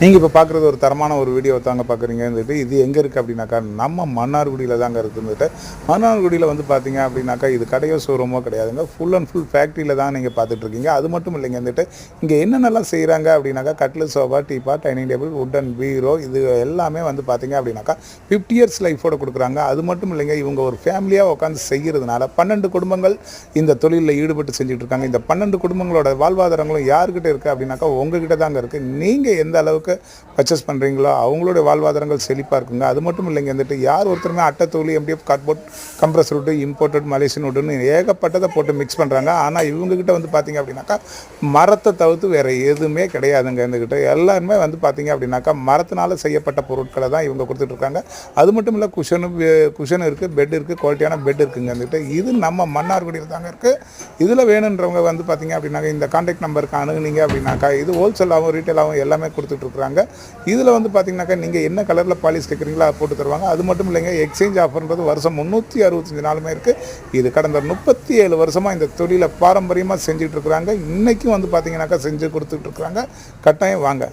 நீங்கள் இப்போ பார்க்குறது ஒரு தரமான ஒரு வீடியோ தாங்க பார்க்குறீங்க வந்துட்டு இது எங்கே இருக்குது அப்படின்னாக்கா நம்ம மன்னார்குடியில் தாங்க இருக்குதுட்டு மன்னார்குடியில் வந்து பார்த்தீங்க அப்படின்னாக்கா இது கடையோ ஷோரூமோ கிடையாதுங்க. ஃபுல் அண்ட் ஃபுல் ஃபேக்ட்ரியில் தான் நீங்கள் பார்த்துட்ருக்கீங்க அது மட்டும் இல்லைங்க வந்துட்டு இங்கே என்னென்னலாம் செய்கிறாங்க அப்படின்னாக்கா கட்லு சோஃபா டீப்பா டைனிங் டேபிள் வுட்டன் பீரோ இது எல்லாமே வந்து பார்த்தீங்க அப்படின்னாக்கா ஃபிஃப்டி இயர்ஸ் லைஃபோட கொடுக்குறாங்க. அது மட்டும் இல்லைங்க இவங்க ஒரு ஃபேமிலியாக உட்காந்து செய்கிறதுனால பன்னெண்டு குடும்பங்கள் இந்த தொழிலில் ஈடுபட்டு செஞ்சுட்டு இருக்காங்க. இந்த பன்னெண்டு குடும்பங்களோட வாழ்வாதாரங்களும் யார்கிட்ட இருக்குது அப்படின்னாக்கா உங்ககிட்ட தாங்க இருக்குது நீங்கள் எந்த அளவுக்கு பர்ச்சேஸ் பண்ணுறீங்களோ அவங்களோட வாழ்வாதாரங்கள் செழிப்பாக இருக்குங்க. அது மட்டும் இல்லைங்க வந்துட்டு யார் ஒருத்தருமே அட்டை தூளி MDF cardboard compress wood imported Malaysian வுட்டுன்னு ஏகப்பட்டதை போட்டு மிக்ஸ் பண்ணுறாங்க ஆனால் இவங்ககிட்ட வந்து பார்த்தீங்க அப்படின்னாக்கா மரத்தை தவிர்த்து வேறு எதுவுமே கிடையாதுங்க இவங்ககிட்ட எல்லாருமே வந்து பார்த்தீங்க அப்படின்னாக்கா மரத்தினால செய்யப்பட்ட பொருட்களை தான் இவங்க கொடுத்துட்ருக்காங்க அது மட்டும் இல்லை குஷனு குஷன் இருக்குது பெட் இருக்குது குவாலிட்டியான பெட் இருக்குங்க வந்துட்டு இது நம்ம மன்னார்குடியில் தாங்க இருக்குது இதில் வேணுன்றவங்க வந்து பார்த்தீங்க அப்படின்னாக்கா இந்த கான்டாக்ட் நம்பருக்கு அணுகுனீங்க அப்படின்னாக்கா இது ஹோல்சேலாகவும் ரீட்டெயிலாகவும் எல்லாமே கொடுத்துட்ருக்குறாங்க இதில் வந்து பார்த்திங்கனாக்கா நீங்கள் என்ன கலரில் பாலிஸ் கேட்குறீங்களோ அதை போட்டு தருவாங்க. அது மட்டும் இல்லைங்க எக்ஸ்சேஞ்ச் ஆஃபர்ன்றது வருஷம் முந்நூற்றி அறுபத்தஞ்சு நாளுமே இருக்குது இது கடந்த முப்பத்தி ஏழு வருஷமாக இந்த தொழிலை பாரம்பரியமாக செஞ்சுட்டு இருக்கிறாங்க. இன்றைக்கும் வந்து பார்த்தீங்கன்னாக்கா செஞ்சு கொடுத்துட்ருக்குறாங்க கட்டாயம் வாங்க.